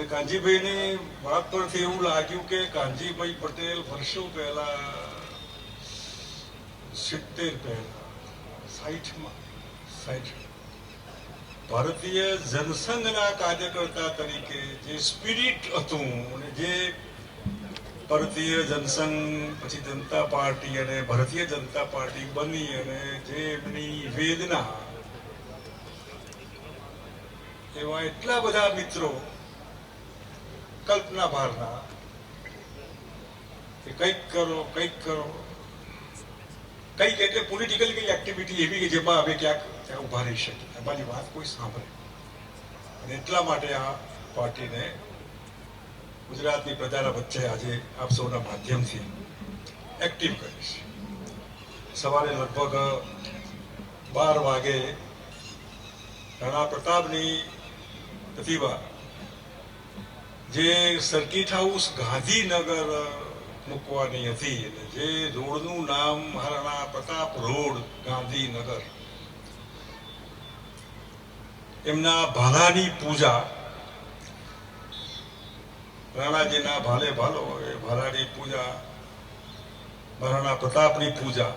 અને કાનજીભાઈની વાત પરથી એવું લાગ્યું કે કાનજીભાઈ પટેલ વર્ષો પહેલા સિત્તેર પહેલા સાઠમાં સાઠ ભારતીય જનસંઘના કાર્યકર્તા તરીકે જે સ્પિરિટ હતું અને જે ભારતીય જનસંઘ, પછી જનતા પાર્ટી અને ભારતીય જનતા પાર્ટી બની અને જે એમની વેદના એવા એટલા બધા મિત્રો કલ્પના બહારના. કે કંઈક કરો કંઈક કરો. કંઈક એટલે પોલિટિકલ કઈ એક્ટિવિટી એવી કે જેમાં હવે ક્યાંક ત્યાં ઊભા રહી શકે. અમારી વાત કોઈ સાંભળે અને એટલા માટે આ પાર્ટીને ગુજરાતની પ્રજાના વચ્ચે આજે આપ સૌના માધ્યમથી એક્ટિવ કરીશ સવારે લગભગ બાર વાગે રાણા પ્રતાપની પ્રતિભા જે સર્કિટ હાઉસ ગાંધીનગર મૂકવાની હતી. એટલે જે રોડનું નામ મહારાણા પ્રતાપ રોડ ગાંધીનગર. એમના ભાલાની પૂજા. રાણાજીના ભાલે ભાલો, એ ભાલાની પૂજા, મહારાણા પ્રતાપની પૂજા.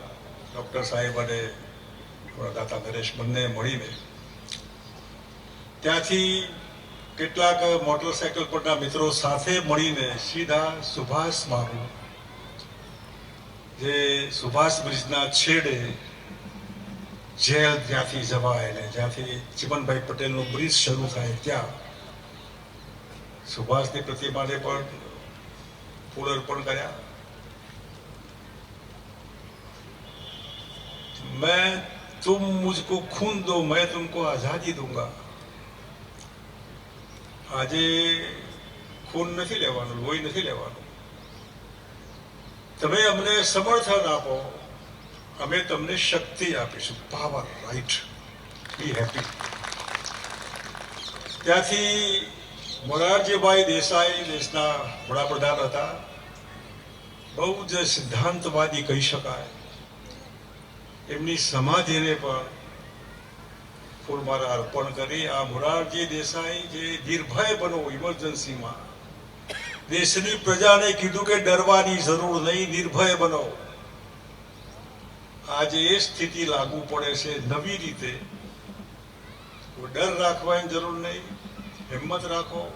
ડૉક્ટર સાહેબ અને દાતા નરેશ બંને મળીને. ત્યાંથી કેટલાક મોટરસાયકલ પરના મિત્રો સાથે મળીને સીધા સુભાષ માર્ગ જે સુભાષ બ્રિજના છેડે જેલ જ્યાંથી જવાય એટલે જ્યાંથી ચીમનભાઈ પટેલનું બ્રિજ શરૂ થાય ત્યાં. સુભાષની પ્રતિમાને પણ ફૂલ અર્પણ કર્યા. મેં તુમ મુજકો ખૂન દો, મેં તુમકો આઝાદી દૂંગા. આજે ખૂન નથી લેવાનું, લોહી નથી લેવાનું. તમે અમને સમર્થન આપો, અમે તમને શક્તિ આપીશું. પાવર રાઈટ બી હેપી ત્યાંથી મોરારજીભાઈ દેસાઈ દેશના વડાપ્રધાન હતા. બહુ જ સિદ્ધાંતવાદી કહી શકાય. એમની સમાધિને પણ ફૂલમાળા અર્પણ કરી આ મોરારજી દેસાઈ જે નિર્ભય બનો ઇમરજન્સીમાં, દેશની પ્રજાને કીધું કે ડરવાની જરૂર નહીં, નિર્ભય બનો. આજે એ સ્થિતિ લાગુ પડે છે નવી રીતે. ડર રાખવાની જરૂર નહીં, હિંમત રાખો.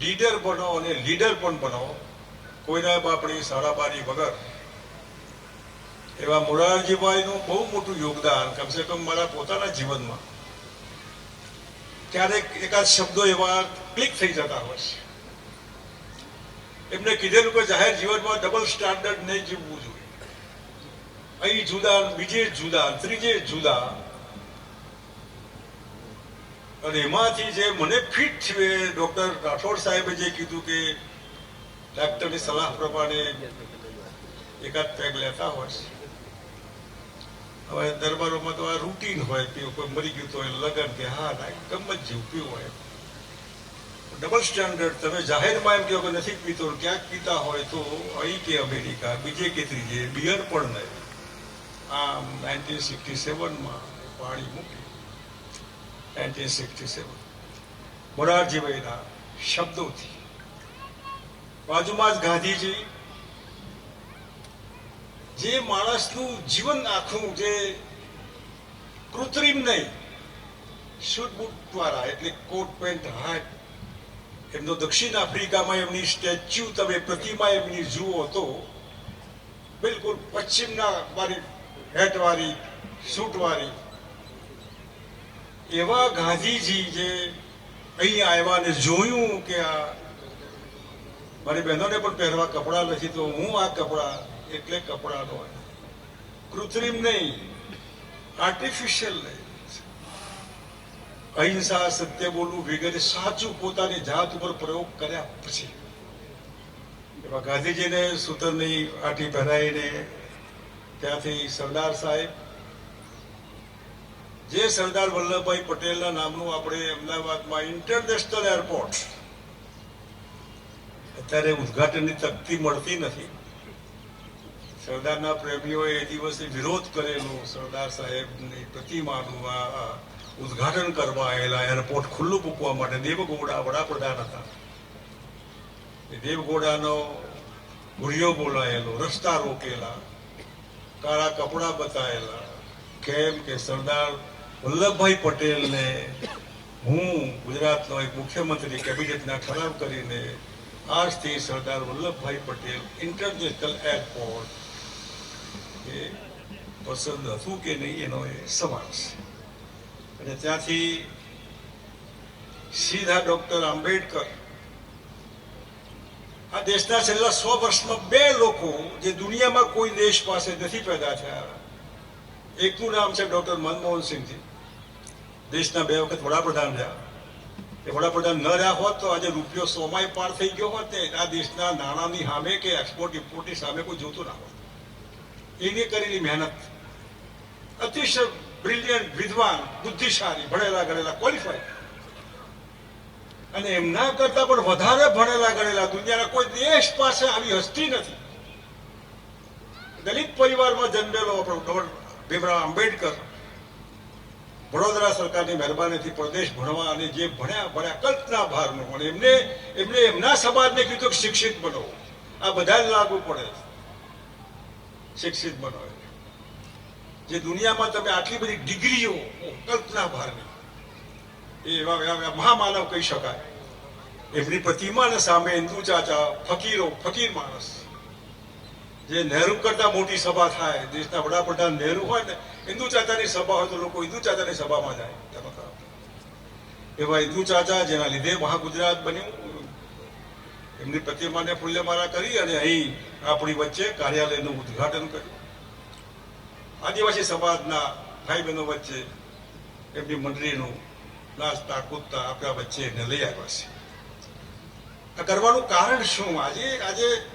લીડર બનો અને લીડર પણ બનો. કોઈના બાપડી સાડાબારી વગર. એવા મોરારજીભાઈનું બહુ મોટું યોગદાન કમસે કમ મારા પોતાના જીવનમાં. ક્યારેક એકાદ શબ્દો એવા ક્લિક થઈ જતા હોય છે. એમને કીધેલું કે જાહેર જીવનમાં ડબલ સ્ટાન્ડર્ડ નહીં જીવવું જોઈએ. અહીં જુદા, બીજે જુદા, ત્રીજે જુદા. અને એમાંથી જે મને ફિટ થયું ડોક્ટર રાઠોડ સાહેબે જે કીધું કે ડાક્ટરની સલાહ પ્રમાણે એકાદ પેગ લેતા હોય છે. હવે દરબારોમાં તો આ રૂટીન હોય પીવું કોઈ મરી ગયું તો લગન કે હા, ના ગમત જેવું પીવું હોય ડબલ સ્ટાન્ડર્ડ તમે જાહેરમાં એમ કહો કે નથી પીતો ક્યાંક પીતા હોય તો અહીં કે અમેરિકા, બીજે કે ત્રીજે, બિયર પણ નહીં આમ નાઇન્ટીન સિક્સટી સેવનમાં પાણી મૂકી. નાઇન્ટીન સિક્સટી સેવન મોરારજીભાઈના શબ્દોથી. બાજુમાં જ ગાંધીજી જે માણસનું જીવન આખું જે કૃત્રિમ નહીં શૂટબૂટ દ્વારા, એટલે કોટ, પેન્ટ, હાટ, એમનો દક્ષિણ આફ્રિકામાં એમની સ્ટેચ્યુ, તમે પ્રતિમા એમની જુઓ તો, બિલકુલ પશ્ચિમના વાળી હેટવાળી, સૂટવાળી, એવા ગાંધીજી જે અહીં આવ્યા ને જોયું કે આ, મારી બહેનોને પણ પહેરવા કપડાં નથી, તો હું આ કપડાં એટલે કપડાનો કૃત્રિમ નહીં આર્ટિફિશિયલ નહીં. અહિંસા, સત્ય બોલવું વગેરે સાચું પોતાની જાત ઉપર પ્રયોગ કર્યા પછી. એવા ગાંધીજીને સૂતરની આટી પહેરાવીને ત્યાંથી સરદાર સાહેબ, જે સરદાર વલ્લભભાઈ પટેલના નામનું આપણે અમદાવાદમાં ઇન્ટરનેશનલ એરપોર્ટ અત્યારે ઉદઘાટનની તકતી મળતી નથી. સરદારના પ્રેમીઓએ એ દિવસે વિરોધ કરેલો. સરદાર સાહેબની પ્રતિમાનું આ ઉદઘાટન કરવા આવેલા એરપોર્ટ ખુલ્લું મૂકવા માટે દેવગોડા વડાપ્રધાન હતા. એ દેવગોડાનો ગુરિયો બોલાયેલો, રસ્તા રોકેલા, કાળા કપડાં બતાવેલા કેમ કે સરદાર વલ્લભભાઈ પટેલને હું ગુજરાતનો એક મુખ્યમંત્રી કેબિનેટના ઠરાવ કરીને આજથી સરદાર વલ્લભભાઈ પટેલ ઇન્ટરનેશનલ એરપોર્ટ એ પસંદ હતું કે નહીં એનો એ સવાલ છે. અને ત્યાંથી સીધા ડોક્ટર આંબેડકર આ દેશના છેલ્લા સો વર્ષમાં બે લોકો જે દુનિયામાં કોઈ દેશ પાસે નથી પેદા થયા, એકનું નામ છે ડોક્ટર મનમોહન સિંહજી. દેશના બે વખત વડાપ્રધાન રહ્યા. એ વડાપ્રધાન ન રહ્યા હોત તો આજે રૂપિયો સોમાય પાર થઈ ગયો હોત આ દેશના નાણાંની સામે કે એક્સપોર્ટ ઇમ્પોર્ટની સામે કોઈ જોતું ના હોત. એની કરેલી મહેનત. અતિશય બ્રિલિયન્ટ વિદ્વાન, બુદ્ધિશાળી, ભણેલા ગણેલા ક્વોલિફાઈ અને એમના કરતા પણ વધારે ભણેલા ગણેલા દુનિયાના કોઈ દેશ પાસે આવી હસ્તી નથી. દલિત પરિવારમાં જન્મેલો આપણો ભીમરાવ આંબેડકર વડોદરા સરકારની મહેરબાનીથી પ્રદેશ ભણવા અને જે ભણ્યા ભણ્યા કલ્પના ભારનું પણ એમને એમને એમના સમાજને કીધું કે શિક્ષિત બનો. આ બધા લાગુ પડે. શિક્ષિત બનો જે દુનિયામાં તમે આટલી બધી ડિગ્રીઓ કલ્પના ભારની એ એવા મહામાનવ કહી શકાય. એમની પ્રતિમાને સામે હિન્દુ ચાચા, ફકીરો, ફકીર માણસ. જે નહેરુ કરતા મોટી સભા થાય, દેશના વડાપ્રધાન નહેરુ હોય ને, હિન્દુ ચાચાની સભા હોય તો લોકો હિન્દુ ચાચાની સભામાં જાય. તેનો એવા હિન્દુ ચાચા જેના લીધે મહાગુજરાત બન્યું. એમની પ્રતિમાને ફૂલ્યમારા કરી અને અહીં આપણી વચ્ચે કાર્યાલયનું ઉદ્ઘાટન કર્યું. આદિવાસી સમાજના ભાઈ બહેનો વચ્ચે એમની મંડળીનું નાચતા કૂદતા આપણા વચ્ચે એને લઈ આવ્યા છે. આ કરવાનું કારણ શું? આજે આજે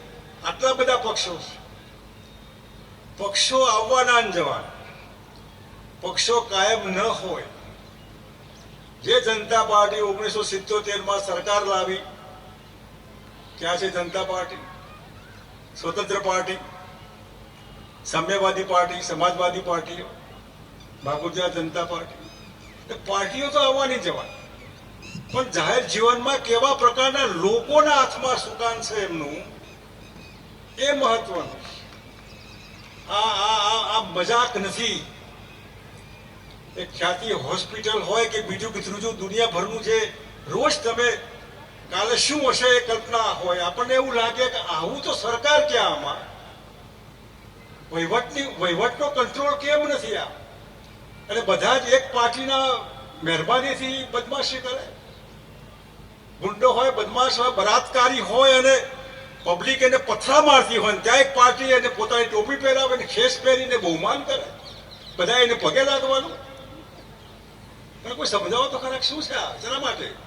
આટલા બધા પક્ષો છે. પક્ષો આવવાના જવાના. પક્ષો કાયમ ન હોય. જે જનતા પાર્ટી ઓગણીસો સિત્તોતેરમાં સરકાર લાવી ક્યાં છે જનતા પાર્ટી. સ્વતંત્ર પાર્ટી, સામ્યવાદી પાર્ટી, સમાજવાદી પાર્ટીઓ ગુજરાત જનતા પાર્ટી. એ પાર્ટીઓ તો આવવાની જવાની પણ જાહેર જીવનમાં કેવા પ્રકારના લોકોના હાથમાં સુકાન છે એમનું, એ મહત્વનું. આ આ આ મજાક નથી. એક ખ્યાતિ હોસ્પિટલ હોય કે બીજું ત્રીજું દુનિયાભરનું જે રોજ તમે કાલે શું હશે એ કલ્પના હોય, આપણને એવું લાગે કે આવું તો સરકાર ક્યાં આમાં? વહીવટની, વહીવટનો કંટ્રોલ કેમ નથી આ? અને બધા જ એક પાર્ટીના મહેરબાનીથી બદમાશી કરે? ગુંડો હોય, બદમાશ હોય, બળાત્કારી હોય અને પબ્લિક એને પથરા મારતી હોય ત્યાં એક પાર્ટી એને પોતાની ટોપી પહેરાવે ને ખેસ પહેરીને બહુમાન કરે? બધા એને પગે લાગવાનું કોઈ સમજાવો તો ખરા શું છે આ? શેના માટે?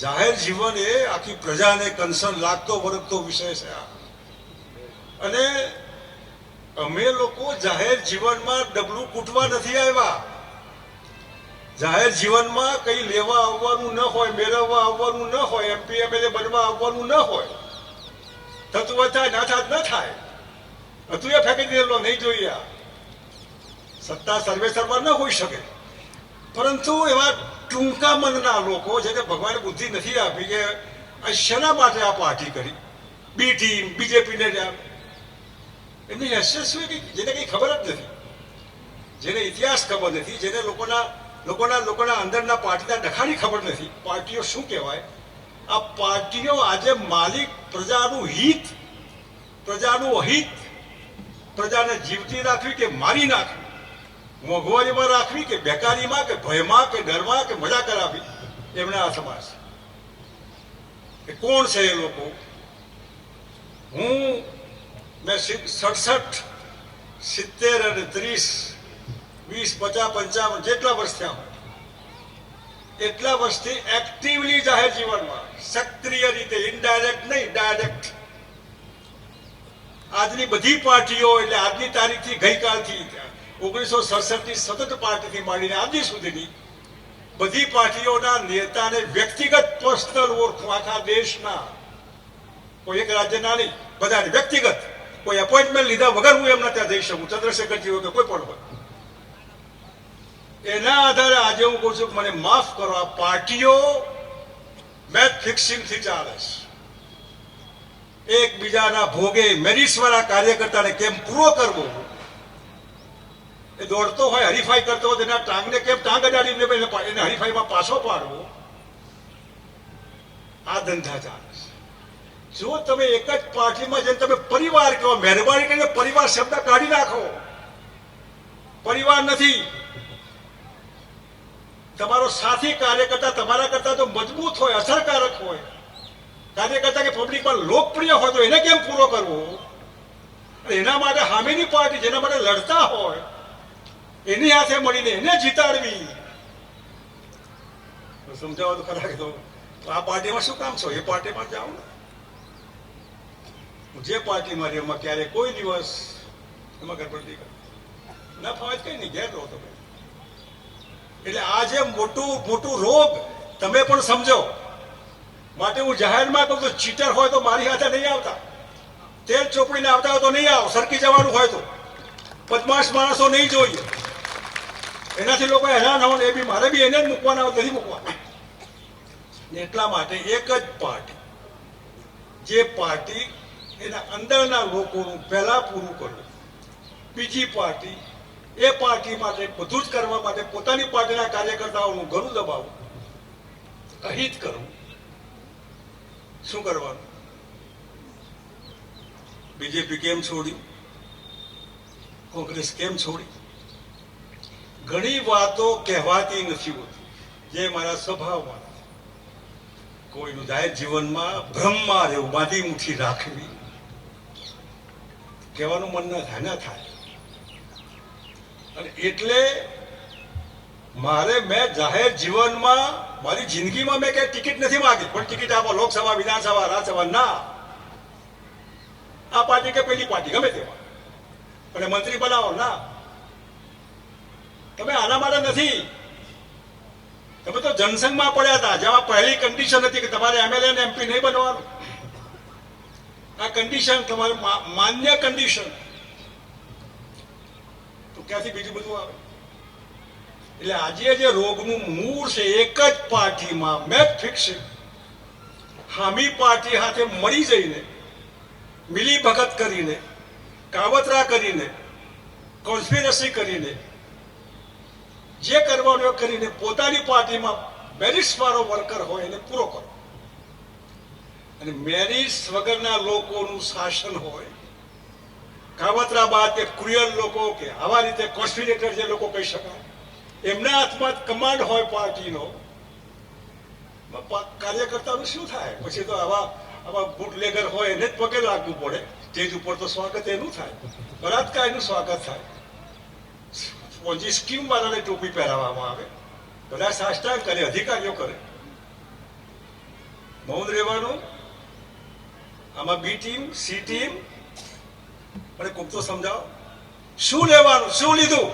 જાહેર જીવન એ આખી પ્રજાને કન્સર્ન લાગતો વળગતો વિષય છે આ. અને અમે લોકો જાહેર જીવનમાં ડબલું કૂટવા નથી આવ્યા. જાહેર જીવનમાં કઈ લેવા આવવાનું ન હોય, મેળવવા આવવાનું ન હોય, એમપી, એમએલએ બનવા આવવાનું ન હોય થતું હોય થાય ના થાય. ન થાય હતું એ ફેંકી દીધેલો, નહીં જોઈએ સત્તા સર્વે સર્વા ન હોઈ શકે. પરંતુ એવા ટૂંકા મનના લોકો જેને ભગવાને બુદ્ધિ નથી આપી કે શેના માટે આ પાર્ટી કરી? બી ટીમ, બીજેપીને એમની યશસ્વી કંઈ જેને કંઈ ખબર જ નથી. જેને ઇતિહાસ ખબર નથી, જેને લોકોના લોકોના લોકોના અંદરના પાર્ટીના ડખાની ખબર નથી. પાર્ટીઓ શું કહેવાય? આ પાર્ટીઓ આજે માલિક પ્રજાનું હિત, પ્રજાનું અહિત, પ્રજાને જીવતી રાખવી કે મારી નાખવી? મોંઘવારીમાં રાખવી કે બેકારીમાં કે ભયમાં કે ડરમાં કે મજા કરાવી, એમણે આ સમાજ. એ કોણ છે એ લોકો? હું મેં સડસઠ, સિત્તેર અને ત્રીસ, વીસ, પચાસ, પંચાવન જેટલા વર્ષ થયા એટલા વર્ષથી એક્ટિવલી જાહેર જીવનમાં, સક્રિય રીતે ઇનડાયરેક્ટ નહીં ડાયરેક્ટ આજની બધી પાર્ટીઓ એટલે આજની તારીખથી ગઈકાલથી ઓગણીસો સડસઠની સતત પાર્ટીથી માંડીને આજે સુધીની બધી પાર્ટીઓના નેતાને વ્યક્તિગત પર્સનલ ઓળખું આખા દેશના. કોઈ એક રાજ્યના નહીં, બધાને વ્યક્તિગત. કોઈ એપોઇન્ટમેન્ટ લીધા વગર હું એમના ત્યાં જઈ શકું. ચંદ્રશેખરજી હોય કે કોઈ પણ હોય. એના આધારે આજે હું કહું છું કે મને માફ કરો, આ પાર્ટીઓ મેચ ફિક્સિંગથી ચાલે છે. એકબીજાના ભોગે મેરિટ્સ વાળા કાર્યકર્તાને કેમ પૂરો કરવો? દોડતો હોય, હરીફાઈ કરતો હોય તેના ટાંગને કેમ ટાંગ અડાડીને એને એને હરીફાઈમાં પાછો પાડવો, આ ધંધા ચાલે જો તમે એક જ પાર્ટીમાં જઈને તમે પરિવાર કહો, મહેરબાની કરીને પરિવાર શબ્દ કાઢી નાખો. પરિવાર નથી. તમારો સાથી કાર્યકર્તા તમારા કરતા તો મજબૂત હોય, અસરકારક હોય. કાર્યકર્તા કે પબ્લિકમાં લોકપ્રિય હોય તો એને કેમ પૂરો કરવો? એના માટે હામીની પાર્ટી, જેના માટે લડતા હોય એની હાથે મળીને એને જીતાડવી. સમજાવો તો ખરા તો આ પાર્ટીમાં શું કામ છો? એ પાર્ટીમાં જાઓ ને. જે પાર્ટીમાં રહ્યો એમાં ક્યારે કોઈ દિવસ એમાં ગડબડ નહીં કરતો ના ફાવે કઈ નહીં, ઘેર રહો તમે. એટલે આ જે મોટું મોટું રોગ, તમે પણ સમજો. માટે હું જાહેરમાં કહું તો ચીટર હોય તો મારી હાથે નહીં આવતા. તેલ ચોપડીને આવતા હોય તો નહીં આવો, સરકી જવાનું હોય તો. બદમાશ માણસો નહીં જોઈએ. એનાથી લોકો હેરાન હોય એ બી મારે બી એને જ મૂકવાના હોય નથી મૂકવાના એટલા માટે એક જ પાર્ટી, જે પાર્ટી એના અંદરના લોકોનું પહેલા પૂરું કરવું. બીજી પાર્ટી, એ પાર્ટી માટે બધું જ કરવા માટે પોતાની પાર્ટીના કાર્યકર્તાઓનું ઘરું દબાવવું અહિત કરવું શું કરવાનું? બીજેપી કેમ છોડી? કોંગ્રેસ કેમ છોડી? ઘણી વાતો કહેવાતી નથી હોતી, જે મારા સ્વભાવમાં કોઈનું જાહેર જીવનમાં ભ્રમમાં રહેવું બાંધી મુઠી રાખવી, કહેવાનું મન ના થાય ના થાય. અને એટલે મારે મેં જાહેર જીવનમાં, મારી જિંદગીમાં મેં કઈ ટિકિટ નથી માંગી, પણ ટિકિટ આપો, લોકસભા, વિધાનસભા, રાજ્યસભા, ના. આ પાર્ટી કે પેલી પાર્ટી, ગમે તેવા અને મંત્રી બનાવો, ના. તમે આના માટે નથી. તમે તો જનસંઘમાં પડ્યા હતા. જેમાં પહેલી કન્ડિશન હતી કે તમારે એમએલએ ને એમપી નહીં બનવાનું. આ કન્ડિશન તમારું માન્ય કન્ડિશન તો ક્યાંથી બીજું બધું આવે? એટલે આજે જે રોગનું મૂળ છે, એક જ પાર્ટીમાં મેચ ફિક્સ હામી પાર્ટી સાથે મળી જઈને મિલી ભગત કરીને, કાવતરા કરીને કોન્સ્પિરસી કરીને જે કરવાનું એ કરીને પોતાની પાર્ટીમાં મેરિટ્સ વાળો વર્કર હોય એને પૂરો કરો. અને મેરિટ્સ વગરના લોકોનું શાસન હોય કાવતરા બાદ કે ક્રુયલ લોકો કે આવા રીતે કોન્સ્પિરેટર જે લોકો કહી શકાય, એમના હાથમાં કમાન્ડ હોય પાર્ટીનો કાર્યકર્તાનું શું થાય? પછી તો આવા આવા બુટલેગર હોય એને જ પગે લાગવું પડે. સ્ટેજ ઉપર તો સ્વાગત એનું થાય. બળાત્કારનું સ્વાગત થાય. પોંજી સ્કીમ વાળાને ટોપી પહેરાવવામાં આવે. બધા સાષ્ટાંગ કરે, અધિકારીઓ કરે. મૌન રહેવાનું. આમાં બી ટીમ, સી ટીમ. અને કોક તો સમજાવો. શું લેવાનું? શું લીધું?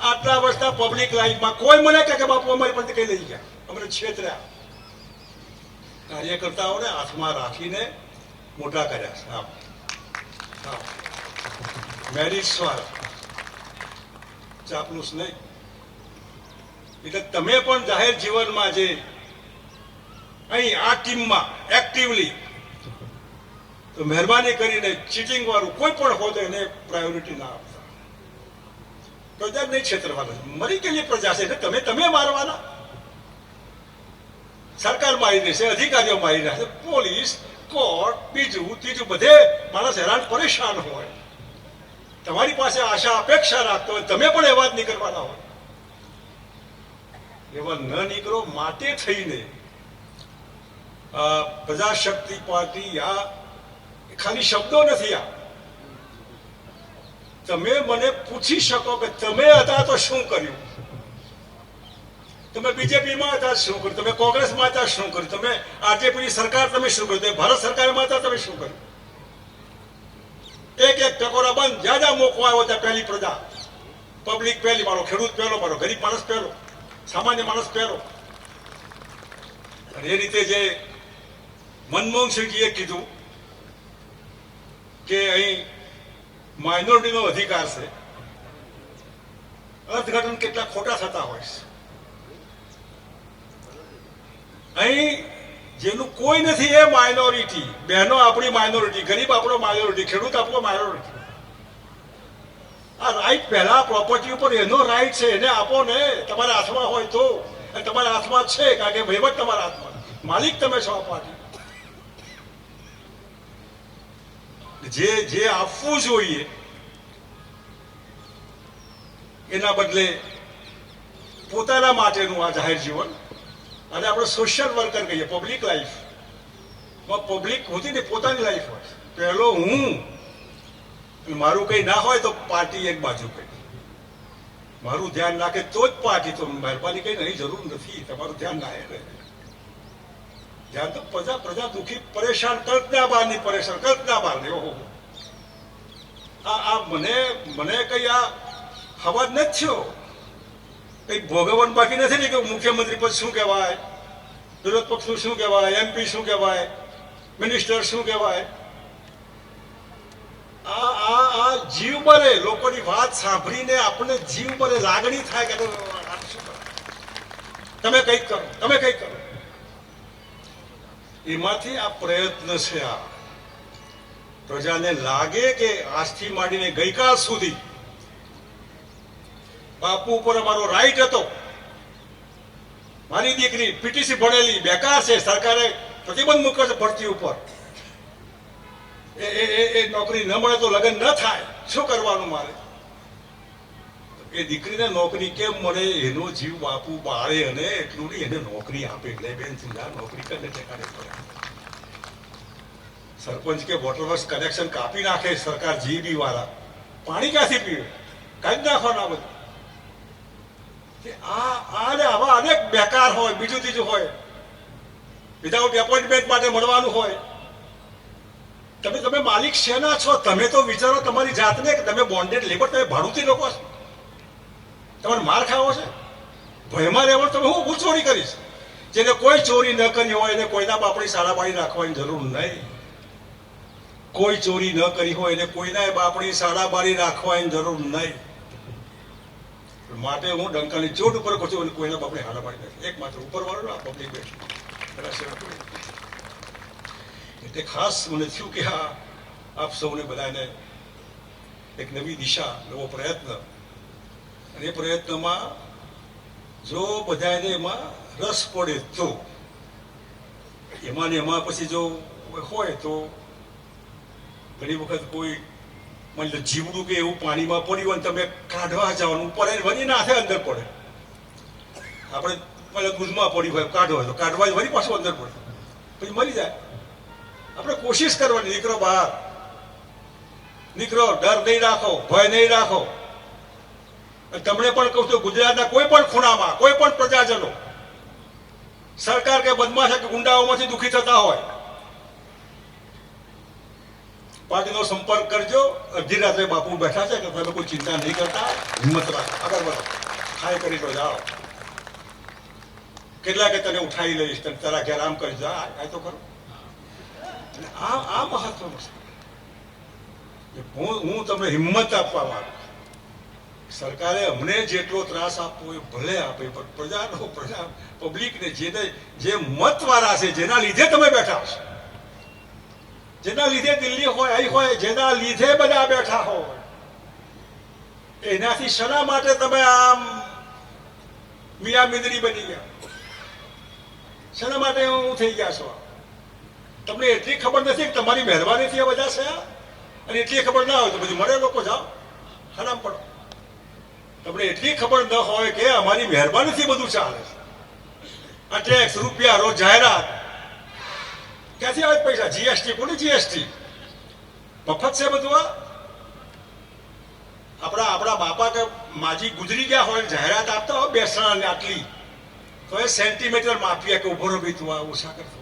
આટલા વર્ષના પબ્લિક લાઈફમાં કોઈ મને કહે કે બાપુ અમારી પાસે કઈ લઈ ગયા. અમને છેતર્યા કાર્યકર્તાઓને હાથમાં રાખીને મોટા કર્યા. મેરિટ્સ વાળા ચાપલુસ નહીં એટલે તમે પણ જાહેર જીવનમાં જે અહીં આ ટીમમાં એક્ટિવલી તો મહેરબાની કરીને ચીટિંગ વાળું કોઈ પણ હોત એને પ્રાયોરિટી ના આપતા. પ્રજા નહીં છેતરવાના. મરી ગયેલી પ્રજા છે? એટલે તમે તમે મારવાના. સરકાર મારી દેશે, અધિકારીઓ મારી દેશે પોલીસ, કોર્ટ, બીજું, ત્રીજું, બધે માણસ હેરાન પરેશાન હોય. તમારી પાસે આશા, અપેક્ષા રાખતો હોય, તમે પણ એવા જ નીકળવાના હોય. એવા ન નીકળો, માટે થઈને પ્રજાશક્તિ પાર્ટી આ ખાલી શબ્દો નથી આ. તમે મને પૂછી શકો કે તમે હતા તો શું કર્યું? તમે બીજેપીમાં હતા શું કર્યું? તમે કોંગ્રેસમાં હતા શું કર્યું? તમે આરજેપીની સરકાર તમે શું કર્યું? ભારત સરકારમાં હતા તમે શું કર્યું? એક એક ટકોરા બંધ. જ્યાં જ્યાં મોકો આવ્યો ત્યાં પહેલી પ્રજા. પબ્લિક પહેલી મારો, ખેડૂત પહેલો મારો, ગરીબ માણસ પહેલો, સામાન્ય માણસ પહેલો. એ રીતે જે મનમોહન સિંહજીએ કીધું કે અહીં માઇનોરિટીનો અધિકાર છે. અર્થઘટન કેટલા ખોટા થતા હોય છે. અહીં જેનું કોઈ નથી એ માઇનોરિટી બહેનો આપણી માઇનોરિટી ગરીબ આપણો માઇનોરિટી ખેડૂત આપણો માઇનોરિટી આ રાઈટ પહેલા પ્રોપર્ટી ઉપર એનો રાઈટ છે, એને આપો ને, તમારા હાથમાં હોય તો. તમારા હાથમાં છે, કારણ કે વહીવટ તમારા હાથમાં. માલિક તમે છો આ પાર્ટી જે જે આપવું જોઈએ, એના બદલે પોતાના માટેનું આ જાહેર જીવન અને આપણે સોશિયલ વર્કર કહીએ પબ્લિક લાઈફ પબ્લિક હોતી ને પોતાની લાઈફ હોય. પહેલો હું મારું કંઈ ના હોય તો પાર્ટી એક બાજુ કઈ મારું ધ્યાન રાખે તો જ પાર્ટી તો મહેરબાની કઈ નહીં જરૂર નથી. તમારું ધ્યાન ના. રહે ધ્યાન તો પ્રજા પ્રજા દુઃખી, પરેશાન, કલ્પના બહારની પરેશાન, કલ્પના બહારની, ઓહો. આ આ મને મને કઈ આ હવાજ નથી થયો. કઈ ભોગવવાનું બાકી નથી ને કે મુખ્યમંત્રી પદ શું કહેવાય? વિરોધ પક્ષનું શું કહેવાય? એમપી શું કહેવાય? મિનિસ્ટર શું કહેવાય? આ આ આ જીવ બરે લોકોની વાત સાંભળીને આપણને જીવ બરે લાગણી થાય કે? તમે કંઈક કરો, તમે કંઈક કરો. એમાંથી આ પ્રયત્ન છે આ. પ્રજાને લાગે કે આજથી માંડીને ગઈકાલ સુધી બાપુ ઉપર અમારો રાઈટ હતો. મારી દીકરી પીટીસી ભણેલી, બેકાર છે, સરકારે પ્રતિબંધ મૂક્યો છે ભરતી ઉપર. એ એ, એ- નોકરી ન મળે તો લગ્ન ન થાય. શું કરવાનું મારે? એ દીકરીને નોકરી કેમ મળે? એનો જીવ બાપુ બાળે અને એટલું નહીં, એને નોકરી આપે. એટલે બેન સિંધા નોકરી કરે ટેકાડે સરપંચ કે વોટર વર્ક્સ કનેક્શન કાપી નાખે સરકાર, જીબી વાળા. પાણી ક્યાંથી પીવે? કાઢી નાખવાના બધું. આ આ ને આવા અનેક બેકાર હોય, બીજું ત્રીજું હોય. વિધાઉટ એપોઇન્ટમેન્ટ માટે મળવાનું હોય. તમે તમે માલિક શેના છો? તમે તો વિચારો તમારી જાતને કે તમે બોન્ડેડ લેબર તમે ભાડુતી લોકો છો. તમારે માર ખાવો છે? ભયમાં રહેવાનું તમે હું હું કરીશ? જેને કોઈ ચોરી ન કરી હોય, એને કોઈના બાપડી સારા પાડી રાખવાની જરૂર નહીં. કોઈ ચોરી ન કરી હોય, એને કોઈના બાપડી સાડા બારી રાખવાની જરૂર નહીં. માટે હું ડંકાની ચોટ ઉપર કહું અને કોઈના બાપડે હાલા પાડી નથી એકમાત્ર ઉપર વાળો આ પબ્લિક બેઠી એના સિવાય કોઈ એટલે ખાસ મને થયું કે હા, આપ સૌને બધાને એક નવી દિશા, નવો પ્રયત્ન. અને એ પ્રયત્નમાં જો બધાને એમાં રસ પડે તો, એમાં ને એમાં પછી જો હોય તો ઘણી વખત કોઈ માની લો જીવડું કે એવું પાણીમાં પડ્યું હોય ને તમે કાઢવા જવાનું પડે વળી નાથે અંદર પડે. આપણે પહેલાં દૂધમાં પડ્યું હોય, કાઢવા તો કાઢવા વળી પાછું અંદર પડે. પછી મરી જાય. આપણે કોશિશ કરવાની નીકળો બહાર નીકળો ડર નહીં રાખો, ભય નહીં રાખો. તમને પણ કહું છું, ગુજરાતના કોઈ પણ ખૂણામાં, કોઈ પણ પ્રજાજનો, સરકાર કે બદમાશ કે ગુંડાઓમાંથી દુઃખી થતા હોય પાર્ટીનો સંપર્ક કરજો. અડધી રાત્રે બાપુ બેઠા છે કે તમે કોઈ ચિંતા નહીં કરતા. હિંમત રાખો. આગળ વધો. ખાઈ કરી તો જાઓ. કેટલા કે તને ઉઠાવી લઈશ. તને તારા ઘેર આમ કરી જા. આ તો કરો આ આ મહત્વનું છે. હું હું તમને હિંમત આપવા માંગુ સરકારે અમને જેટલો ત્રાસ આપવો એ ભલે આપે, પણ પ્રજાનો, પ્રજા પબ્લિકને જેને, જે મતવાળા છે, જેના લીધે તમે બેઠા છો જેના લીધે દિલ્હી હોય, અહીં હોય, જેના લીધે બધા બેઠા હોય. એનાથી શના માટે તમે આમ મિયા મિંદરી બની ગયા? શેના માટે હું થઈ ગયા છો? તમને એટલી ખબર નથી કે તમારી મહેરબાનીથી આ બધા છે? અને એટલી ખબર ના હોય તો પછી મળે લોકો, જાઓ. હરામ પડો. તમને એટલી ખબર ન હોય કે અમારી મહેરબાનીથી બધું ચાલે છે. આ ટેક્સ રૂપિયા રોજ જાહેરાત ક્યાંથી આવે પૈસા? જીએસટી કોની જીએસટી મફત છે બધું આપણા આપણા બાપા કે માજી ગુજરી ગયા હોય, જાહેરાત આપતા હોય બેસણા આટલી. તો એ સેન્ટીમીટર માફી કે ઊભો રહી તું ઓછા કરતો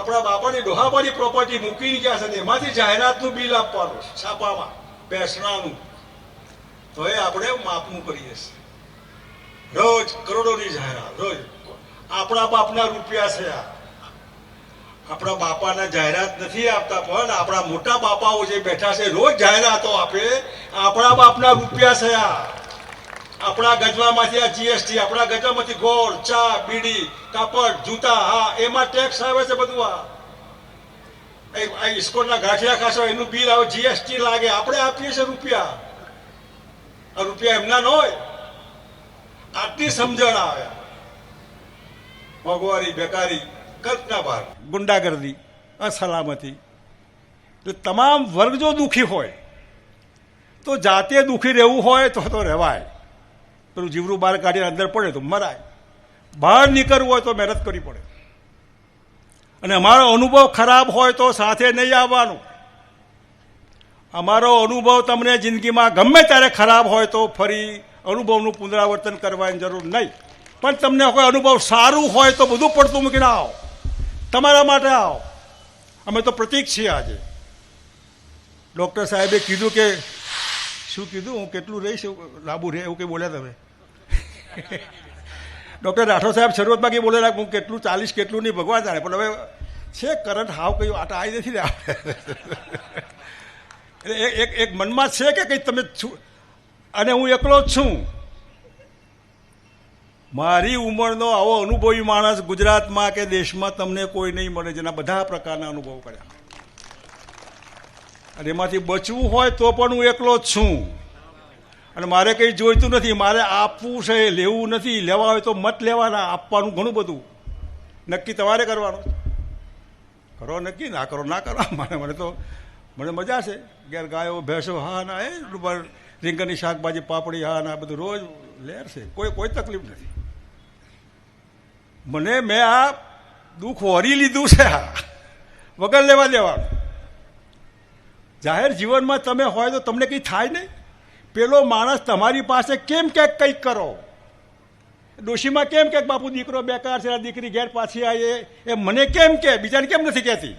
આપણા બાપાની ડોહાબાની પ્રોપર્ટી મૂકીને ગયા છે એમાંથી જાહેરાતનું બિલ આપવાનું છાપામાં, બેસણાનું. તો એ આપણે માપનું કરીએ છીએ. રોજ કરોડોની જાહેરાત, રોજ. આપણા બાપના રૂપિયા છે આ. આપણા બાપાના જાહેરાત નથી આપતા, પણ આપણા મોટા બાપાઓ જે બેઠા છે, રોજ જાહેરાતો આપે, આપણા બાપના રૂપિયા આ. આપણા ગજવામાંથી આ જીએસટી આપણા ગજવામાંથી ગોળ, ચા, બીડી, કાપડ, જૂતા, હા, એમાં ટેક્સ આવે છે બધું આ. આ ઇસ્કોનના ગાંઠિયા ખાશો, એનું બિલ આવે જીએસટી લાગે, આપણે આપીએ છીએ રૂપિયા. આ રૂપિયા એમના ન હોય. આટલી સમજણ આવે. મોંઘવારી, બેકારી, કલ્પના બહાર ગુંડાગર્દી, અસલામતી. એટલે તમામ વર્ગ જો દુઃખી હોય, તો જાતે દુઃખી રહેવું હોય તો તો રહેવાય. પેલું જીવરું બહાર કાઢીને અંદર પડે તો મરાય. બહાર નીકળવું હોય તો મહેનત કરવી પડે. અને અમારો અનુભવ ખરાબ હોય તો સાથે નહીં આવવાનું. અમારો અનુભવ તમને જિંદગીમાં ગમે ત્યારે ખરાબ હોય તો ફરી અનુભવનું પુનરાવર્તન કરવાની જરૂર નહીં. પણ તમને કોઈ અનુભવ સારું હોય તો બધું પડતું મૂકીને આવો. તમારા માટે આવો. અમે તો પ્રતીક છીએ આજે. ડૉક્ટર સાહેબે કીધું કે, શું કીધું? હું કેટલું રહીશ? લાંબુ રહે એવું કંઈ બોલ્યા તમે? ડૉક્ટર રાઠોડ સાહેબ શરૂઆતમાં કંઈ બોલેલા, હું કેટલું ચાલીસ કેટલું નહીં, ભગવાન જાણે. પણ હવે છે કરંટ, હાવ કયું આટા આવી નથી ને એટલે એક એક મનમાં છે કે કંઈ તમે છું? અને હું એકલો જ છું. મારી ઉંમરનો આવો અનુભવી માણસ ગુજરાતમાં કે દેશમાં તમને કોઈ નહીં મળે, જેના બધા પ્રકારના અનુભવ કર્યા. અને એમાંથી બચવું હોય તો પણ હું એકલો જ છું. અને મારે કંઈ જોઈતું નથી, મારે આપવું છે, લેવું નથી, લેવા હોય તો મત લેવાના, આપવાનું ઘણું બધું. નક્કી તમારે કરવાનું કરો નક્કી, ના કરો ના કરો. મને મને તો, મને મજા છે. ઘેર ગાયો, ભેંસો, હા, ના, એ રીંગણની શાકભાજી, પાપડી, હા, ના, બધું રોજ લેર છે. કોઈ કોઈ તકલીફ નથી. મને મેં આ દુઃખ વરી લીધું છે. આ વગર લેવા દેવાનું. જાહેર જીવનમાં તમે હોય તો તમને કંઈ થાય નહીં. પેલો માણસ તમારી પાસે કેમ ક્યાંક કંઈક કરો? ડોશીમાં કેમ ક્યાંક બાપુ દીકરો બેકાર છે દીકરી ઘેર પાછી આવી એ- એ મને કેમ કે? બીજાને કેમ નથી કહેતી?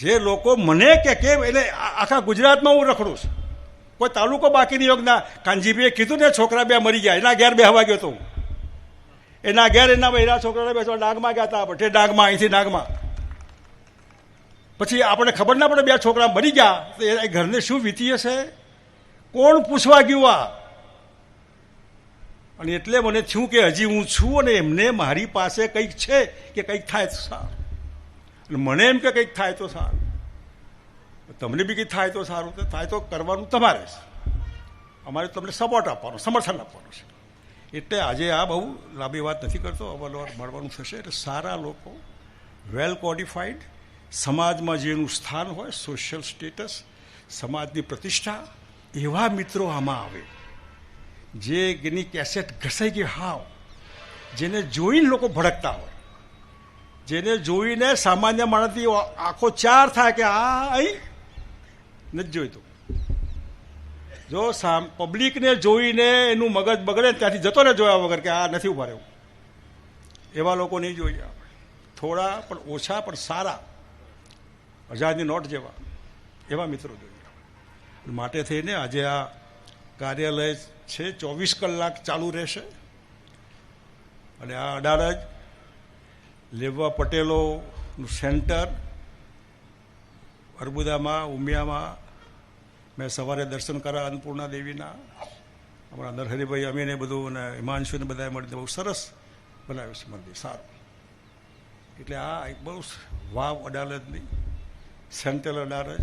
જે લોકો મને કે કેમ એટલે આખા ગુજરાતમાં હું રખડું છું. કોઈ તાલુકો બાકી નહીં, યોગના. કાનજીભાઈએ કીધું ને, છોકરા બે મરી ગયા, એના ઘેર બેહવા ગયો તો હું. એના ઘેર એના બહેરા છોકરાને બેસવા ડાંગમાં ગયા હતા આપણે ડાંગમાં, અહીંથી ડાંગમાં. પછી આપણે ખબર ના પડે બે છોકરા મરી ગયા, તો એ ઘરને શું વીતી હશે? કોણ પૂછવા ગયું આ? અને એટલે મને થયું કે હજી હું છું અને એમને મારી પાસે કંઈક છે કે કંઈક થાય તો સારું. અને મને એમ કે કંઈક થાય તો સારું. તમને બી કંઈક થાય તો સારું થાય તો કરવાનું તમારે છે અમારે તમને સપોર્ટ આપવાનો, સમર્થન આપવાનું છે. એટલે આજે આ બહુ લાંબી વાત નથી કરતો અવલવાર મળવાનું થશે. એટલે સારા લોકો વેલ ક્વોલિફાઈડ સમાજમાં જેનું સ્થાન હોય સોશિયલ સ્ટેટસ સમાજની પ્રતિષ્ઠા, એવા મિત્રો આમાં આવે. જે એની કેસેટ ઘસાઈ ગઈ હાવ, જેને જોઈને લોકો ભડકતા હોય, જેને જોઈને સામાન્ય માણસથી આખો ચાર થાય કે આ અહીં નથી જોઈતું. જો સામ પબ્લિકને જોઈને એનું મગજ બગડે ત્યાંથી જતો ને જોયા વગર કે આ નથી ઊભા રહેવું. એવા લોકો નહીં જોઈએ. આપણે થોડા પણ ઓછા પણ સારા હજારની નોટ જેવા એવા મિત્રો જોઈએ. માટે થઈને આજે આ કાર્યાલય છે, ચોવીસ કલાક ચાલુ રહેશે. અને આ અડાડજ લેવા પટેલોનું સેન્ટર અર્બુદામાં, ઉમિયામાં મેં સવારે દર્શન કર્યા અન્નપૂર્ણા દેવીના. અમારા નરહરિભાઈ અમીને બધું અને હિમાંશુને બધાએ મળીને બહુ સરસ બનાવ્યું છે મંદિર, સારું. એટલે આ એક બહુ વાવ અડાલજની સેન્ટ્રલ અડાલજ,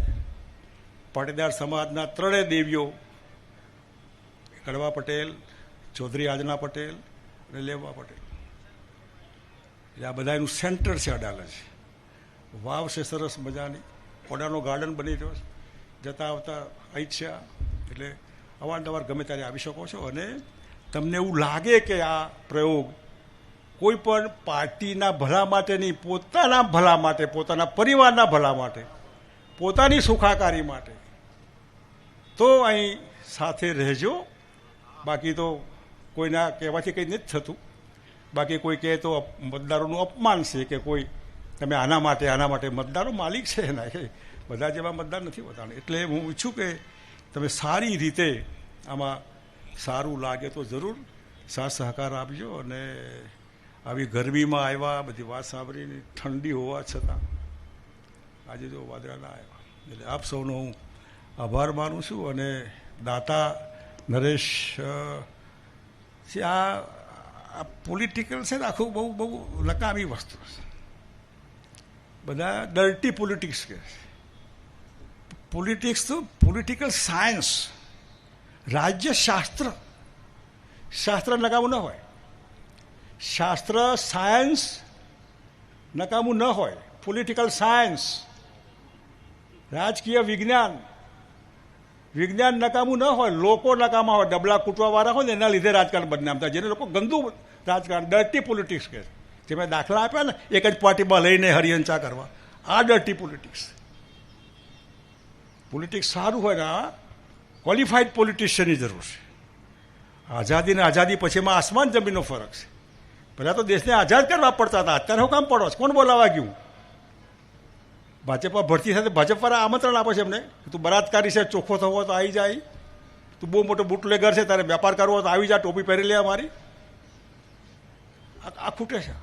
પાટીદાર સમાજના ત્રણેય દેવીઓ, કડવા પટેલ, ચૌધરી આજના પટેલ અને લેવા પટેલ. એટલે આ બધાનું સેન્ટર છે અડાલજ. વાવ છે સરસ મજાની. ઓડાનો ગાર્ડન બની રહ્યો છે. જતા આવતા અહીં જ છે આ એટલે અવારનવાર ગમે ત્યારે આવી શકો છો. અને તમને એવું લાગે કે આ પ્રયોગ કોઈ પણ પાર્ટીના ભલા માટે નહીં, પોતાના ભલા માટે, પોતાના પરિવારના ભલા માટે, પોતાની સુખાકારી માટે, તો અહીં સાથે રહેજો. બાકી તો કોઈના કહેવાથી કંઈ નથી થતું. બાકી કોઈ કહે તો મતદારોનું અપમાન છે કે કોઈ, તમે આના માટે આના માટે મતદારો માલિક છે એના બધા જેવા મતદાર નથી બધાને એટલે હું ઈચ્છું કે તમે સારી રીતે આમાં સારું લાગે તો જરૂર સાથ સહકાર આપજો અને આવી ગરમીમાં આવ્યા, બધી વાત સાંભળીને ઠંડી હોવા છતાં આજે જો વાદળા ના આવ્યા. એટલે આપ સૌનો હું આભાર માનું છું અને દાતા નરેશ છે આ પોલિટિકલ છે ને, આખું બહુ બહુ નકામી વસ્તુ છે. બધા ડર્ટી પોલિટિક્સ કહે છે. પોલિટિક્સ તો પોલિટિકલ સાયન્સ રાજ્યશાસ્ત્ર શાસ્ત્ર નકામું ન હોય શાસ્ત્ર સાયન્સ નકામું ન હોય પોલિટિકલ સાયન્સ રાજકીય વિજ્ઞાન વિજ્ઞાન નકામું ન હોય લોકો નકામા હોય ડબલા કૂટવાવાળા હોય ને એના લીધે રાજકારણ બદનામ થાય જેને લોકો ગંદુ રાજકારણ ડર્ટી પોલિટિક્સ કહે છે જે મેં દાખલા આપ્યા ને એક જ પાર્ટીમાં લઈને હરિયંચા કરવા આ ડર્ટી પોલિટિક્સ પોલિટિક્સ સારું હોય ને ક્વોલિફાઈડ પોલિટિશિયનની જરૂર છે. આઝાદી ને આઝાદી પછીમાં આસમાન જમીનનો ફરક છે. પહેલાં તો દેશને આઝાદ કરવા પડતા હતા, અત્યારે હું કામ પડો છો? કોણ બોલાવા ગયું? ભાજપમાં ભરતી સાથે ભાજપવાળા આમંત્રણ આપે છે એમને? તું બળાત્કારી છે, ચોખ્ખો થવો તો આવી જાય તું બહુ મોટો બુટલેગર છે, તારે વેપાર કરવો તો આવી જા, ટોપી પહેરી લે અમારી. આ ખૂટે છે.